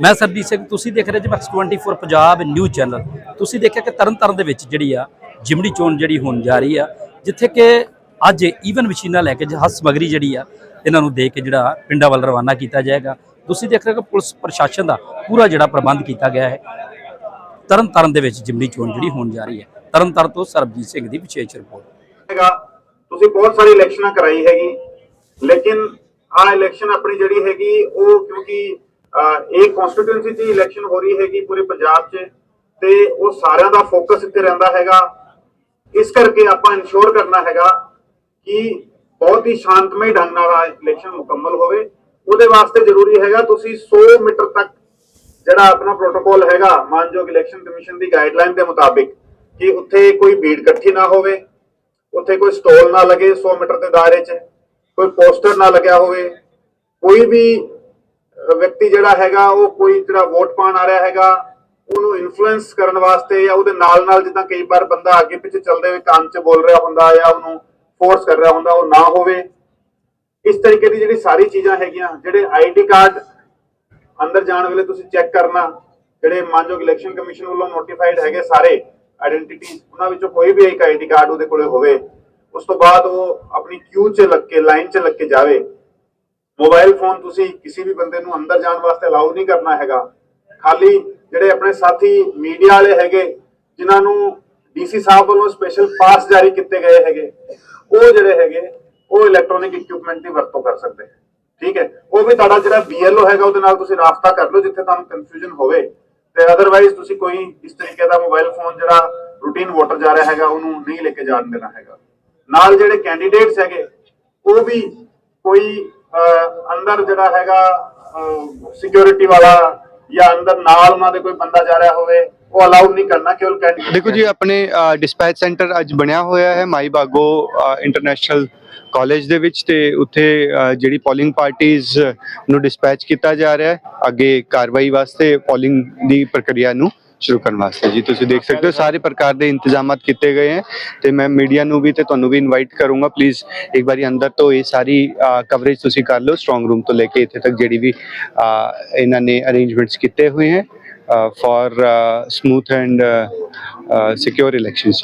ਮੈਂ ਸਰਦੀਪ ਸਿੰਘ, ਤੁਸੀਂ ਦੇਖ ਰਹੇ ਜੀ ਮੈਕਸ 24 ਪੰਜਾਬ ਨਿਊਜ਼ ਚੈਨਲ ਤੁਸੀਂ ਦੇਖਿਆ ਕਿ ਤਰਨਤਾਰਨ ਦੇ ਵਿੱਚ ਜਿਹੜੀ ਆ ਜਿਮਣੀ ਚੋਣ ਜਿਹੜੀ ਹੋਣ ਜਾ ਰਹੀ ਆ, ਜਿੱਥੇ ਕਿ ਅੱਜ ਈਵਨ ਮਸ਼ੀਨਾਂ ਲੈ ਕੇ ਜਹਾਜ਼ ਸਮਗਰੀ ਜਿਹੜੀ ਆ, ਇਹਨਾਂ ਨੂੰ ਦੇ ਕੇ ਜਿਹੜਾ ਪਿੰਡਾਂ ਵੱਲ ਰਵਾਨਾ ਕੀਤਾ ਜਾਏਗਾ। ਤੁਸੀਂ ਦੇਖ ਰਹੇ ਹੋ ਕਿ ਪੁਲਿਸ ਪ੍ਰਸ਼ਾਸਨ ਦਾ ਪੂਰਾ ਜਿਹੜਾ ਪ੍ਰਬੰਧ ਕੀਤਾ ਗਿਆ ਹੈ। ਤਰਨਤਾਰਨ ਦੇ ਵਿੱਚ ਜਿਮਣੀ ਚੋਣ ਜਿਹੜੀ ਹੋਣ ਜਾ ਰਹੀ ਹੈ। ਤਰਨਤਾਰਨ ਤੋਂ ਸਰਬਜੀਤ ਸਿੰਘ ਦੀ ਵਿਸ਼ੇਸ਼ ਰਿਪੋਰਟ। ਹੈਗਾ, ਤੁਸੀਂ ਬਹੁਤ ਸਾਰੀ ਇਲੈਕਸ਼ਨਾਂ ਕਰਾਈ ਹੈਗੀ, ਲੇਕਿਨ ਆ ਇਲੈਕਸ਼ਨ ਆਪਣੀ ਜਿਹੜੀ ਹੈਗੀ, ਉਹ ਕਿਉਂਕਿ ਇਹ ਕਨਸਟੀਟਿਊਂਸੀ ਦੀ ਇਲੈਕਸ਼ਨ ਹੋ ਰਹੀ ਹੈਗੀ ਪੂਰੇ ਪੰਜਾਬ 'ਚ ਤੇ ਉਹ ਸਾਰਿਆਂ ਦਾ ਫੋਕਸ ਇੱਥੇ ਰਹਿੰਦਾ ਹੈਗਾ। ਇਸ ਕਰਕੇ ਆਪਾਂ ਇਨਸ਼ੋਰ ਕਰਨਾ ਹੈਗਾ ਕਿ ਬਹੁਤ ਹੀ ਸ਼ਾਂਤਮਈ ਢੰਗ ਨਾਲ ਇਲੈਕਸ਼ਨ ਮੁਕੰਮਲ ਹੋਵੇ। ਉਹਦੇ ਵਾਸਤੇ ਜ਼ਰੂਰੀ ਹੈਗਾ ਤੁਸੀਂ 100 ਮੀਟਰ ਤੱਕ ਜਿਹੜਾ ਆਪਣਾ ਪ੍ਰੋਟੋਕੋਲ ਹੈਗਾ, ਮਾਨਯੋਗ ਇਲੈਕਸ਼ਨ ਕਮਿਸ਼ਨ ਦੀ ਗਾਈਡਲਾਈਨ ਦੇ ਮੁਤਾਬਿਕ ਕਿ ਉੱਥੇ ਕੋਈ ਭੀੜ ਇਕੱਠੀ ਨਾ ਹੋਵੇ, ਉੱਥੇ ਕੋਈ ਸਟਾਲ ਨਾ ਲੱਗੇ 100 ਮੀਟਰ ਦੇ ਦਾਇਰੇ 'ਚ, ਕੋਈ ਪੋਸਟਰ ਨਾ ਲੱਗਿਆ ਹੋਵੇ, ਕੋਈ ਵੀ ਵਿਅਕਤੀ ਜਿਹੜਾ ਹੈਗਾ, ਉਹ ਕੋਈ ਜਿਹੜਾ ਵੋਟ ਪਾਣ ਆ ਰਿਹਾ ਹੈਗਾ, ਉਹਨੂੰ ਇਨਫਲੂਐਂਸ ਕਰਨ ਵਾਸਤੇ ਜਾਂ ਉਹਦੇ ਨਾਲ ਨਾਲ ਜਿੱਦਾਂ ਕਈ ਵਾਰ ਬੰਦਾ ਅੱਗੇ ਪਿੱਛੇ ਚੱਲਦੇ ਹੋਏ ਕੰਨ 'ਚ ਬੋਲ ਰਿਹਾ ਹੁੰਦਾ ਜਾਂ ਉਹਨੂੰ ਫੋਰਸ ਕਰ ਰਿਹਾ ਹੁੰਦਾ, ਉਹ ਨਾ ਹੋਵੇ। ਇਸ ਤਰੀਕੇ ਦੀ ਜਿਹੜੀ ਸਾਰੀ ਚੀਜ਼ਾਂ ਹੈਗੀਆਂ, ਜਿਹੜੇ ਆਈਡੀ ਕਾਰਡ ਅੰਦਰ ਜਾਣ ਵੇਲੇ ਤੁਸੀਂ ਚੈੱਕ ਕਰਨਾ, ਜਿਹੜੇ ਮਾਨਯੋਗ ਇਲੈਕਸ਼ਨ ਕਮਿਸ਼ਨ ਵੱਲੋਂ ਨੋਟੀਫਾਈਡ ਹੈਗੇ ਸਾਰੇ ਆਇਡੈਂਟੀਟੀ ਉਹਨਾਂ ਵਿੱਚੋਂ ਕੋਈ ਵੀ ਇੱਕ ਆਈਡੀ ਕਾਰਡ ਉਹਦੇ ਕੋਲੇ ਹੋਵੇ, ਉਸ ਤੋਂ ਬਾਅਦ ਉਹ ਆਪਣੀ ਕਿਊ 'ਚ ਲੱਗ ਕੇ ਲਾਈਨ 'ਚ ਲੱਗ ਕੇ ਜਾਵੇ। ਮੋਬਾਈਲ ਫੋਨ ਤੁਸੀਂ ਕਿਸੇ ਵੀ ਬੰਦੇ ਨੂੰ ਅੰਦਰ ਜਾਣ ਵਾਸਤੇ ਅਲਾਉ ਨਹੀਂ ਕਰਨਾ ਹੈਗਾ। ਖਾਲੀ ਜਿਹੜੇ ਆਪਣੇ ਸਾਥੀ ਮੀਡੀਆ ਵਾਲੇ ਹੈਗੇ, ਜਿਨ੍ਹਾਂ ਨੂੰ ਡੀਸੀ ਸਾਹਿਬ ਵੱਲੋਂ ਸਪੈਸ਼ਲ ਪਾਸ ਜਾਰੀ ਕੀਤੇ ਗਏ ਹੈਗੇ, ਉਹ ਜਿਹੜੇ ਹੈਗੇ, ਉਹ ਇਲੈਕਟ੍ਰੋਨਿਕ ਇਕਵਿਪਮੈਂਟ ਦੀ ਵਰਤੋਂ ਕਰ ਸਕਦੇ ਠੀਕ ਹੈ? ਉਹ ਵੀ ਤੁਹਾਡਾ ਜਿਹੜਾ ਬੀਐਲਓ ਹੈਗਾ, ਉਹਦੇ ਨਾਲ ਤੁਸੀਂ ਰਾਬਤਾ ਕਰ ਲਓ, ਜਿੱਥੇ ਤੁਹਾਨੂੰ ਕਨਫਿਊਜ਼ਨ ਹੋਵੇ। ਤੇ ਅਦਰਵਾਈਜ਼ ਤੁਸੀਂ ਕੋਈ ਇਸ ਤਰੀਕੇ ਦਾ ਮੋਬਾਈਲ ਫੋਨ ਜਿਹੜਾ ਰੂਟੀਨ ਵੋਟਰ ਜਾ ਰਿਹਾ ਹੈਗਾ, ਉਹਨੂੰ ਨਹੀਂ ਲੈ ਕੇ ਜਾਣ ਦੇਣਾ ਹੈਗਾ। ਨਾਲ ਜਿਹੜੇ ਕੈਂਡੀਡੇਟਸ ਹੈਗੇ, ਉਹ ਵੀ ਕੋਈ ਅੰਦਰ ਜਿਹੜਾ ਹੈਗਾ ਸਿਕਿਉਰਿਟੀ ਵਾਲਾ ਜਾਂ ਅੰਦਰ ਨਾਲ ਉਹਨਾਂ ਦੇ ਕੋਈ ਬੰਦਾ ਜਾ ਰਿਹਾ ਹੋਵੇ, ਉਹ ਅਲਾਉਡ ਨਹੀਂ ਕਰਨਾ ਕੇਵਲ ਕੈਂਡੀਡੇਟ ਦੇਖੋ ਜੀ, ਆਪਣੇ ਡਿਸਪੈਚ ਸੈਂਟਰ ਅੱਜ ਬਣਿਆ ਹੋਇਆ ਹੈ ਮਾਈ ਬਾਗੋ ਇੰਟਰਨੈਸ਼ਨਲ ਕਾਲਜ ਦੇ ਵਿੱਚ ਤੇ ਉੱਥੇ ਜਿਹੜੀ ਪੋਲਿੰਗ ਪਾਰਟੀਆਂ ਨੂੰ ਡਿਸਪੈਚ ਕੀਤਾ ਜਾ ਰਿਹਾ ਹੈ, ਅੱਗੇ ਕਾਰਵਾਈ ਵਾਸਤੇ ਪੋਲਿੰਗ ਦੀ ਪ੍ਰਕਿਰਿਆ ਨੂੰ। ਸ਼ੁਰੂ ਕਰਨ ਵਾਸਤੇ ਜੀ। ਤੁਸੀਂ ਦੇਖ ਸਕਦੇ ਹੋ, ਸਾਰੇ ਪ੍ਰਕਾਰ ਦੇ ਇੰਤਜ਼ਾਮات ਕੀਤੇ ਗਏ ਹਨ ਤੇ ਮੈਂ ਮੀਡੀਆ ਨੂੰ ਵੀ ਤੇ ਤੁਹਾਨੂੰ ਵੀ ਇਨਵਾਈਟ ਕਰੂੰਗਾ। ਪਲੀਜ਼ ਇੱਕ ਵਾਰੀ ਅੰਦਰ ਤੋਂ ਇਹ ਸਾਰੀ ਕਵਰੇਜ ਤੁਸੀਂ ਕਰ ਲਓ ਸਟਰੋਂਗ ਰੂਮ ਤੋਂ ਲੈ ਕੇ ਇੱਥੇ ਤੱਕ ਜਿਹੜੀ ਵੀ ਇਹਨਾਂ ਨੇ ਅਰੇਂਜਮੈਂਟਸ ਕੀਤੇ ਹੋਏ ਹਨ for smooth and secure elections